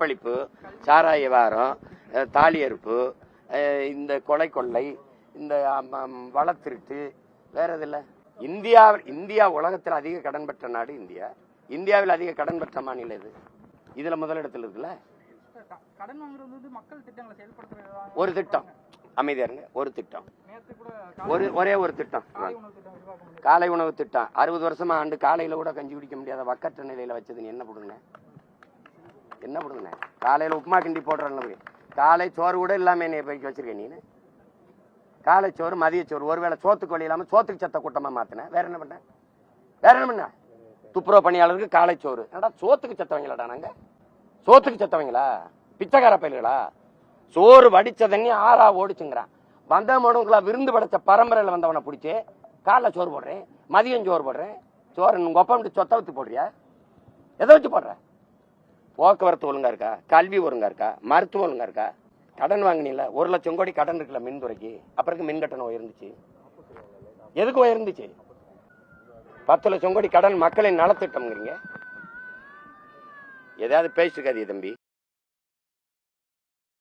கற்பழிப்பு சாராய அஹ், தாலி அறுப்பு இந்த கொலை கொள்ளை இந்த வளத்திருட்டு வேற எதில்ல இந்தியா இந்தியா உலகத்தில் அதிக கடன் பெற்ற நாடு இந்தியா. இந்தியாவில் அதிக கடன் பெற்ற மாநிலம் இது இதுல முதலிடத்தில் இருக்குல்ல? ஒரு திட்டம். அமைதியா இருங்க. ஒரு திட்டம். ஒரு ஒரே ஒரு திட்டம். காலை உணவு திட்டம் அறுபது வருஷமா ஆண்டு காலையில கூட கஞ்சி குடிக்க முடியாத வக்கற்ற நிலையில வச்சது நீ என்ன போடுங்க என்ன பண்ணுங்க காலையில உப்புமா கிண்டி போடுறேன் காலை சோறு கூட இல்லாம என்னை போய் வச்சிருக்கேன் நீ காலை சோறு மதிய சோறு ஒருவேளை சோத்துக்கு வழி இல்லாம சோத்துக்கு சத்த கூட்டமா மாற்றினேன் வேற என்ன பண்ண? வேற என்ன பண்ண? துப்புரவு பணியாளருக்கு காலை சோறு. ஏடா சோத்துக்கு செத்தவங்களாடா நாங்க? சோத்துக்கு செத்தவங்களா பிச்சைக்கார பயில்களா? சோறு வடிச்ச தண்ணி ஆறா ஓடிச்சுங்கிறான். வந்த மனுங்களா விருந்து படைச்ச பரம்பரையில வந்தவனை பிடிச்சி காலைல சோறு போடுறேன் மதியம் சோறு போடுறேன். சோறு உங்க ஒப்பம் சொத்த வச்சு போடுறியா? எதை வச்சு போடுற? போக்குவரத்து ஒழுங்கா இருக்கா? கல்வி ஒழுங்கா இருக்கா? மருத்துவம் ஒழுங்கா இருக்கா? கடன் வாங்கினீங்கள ஒரு லட்சம் கோடி கடன் இருக்குல்ல மின்துறைக்கு. அப்புறம் மின் கட்டணம் உயர்ந்துச்சு? எதுக்கு உயர்ந்துச்சு? பத்து லட்சம் கோடி கடன் மக்களின் நலத்திட்டம்ங்கிறீங்க. ஏதாவது பேசிருக்காதீ தம்பி.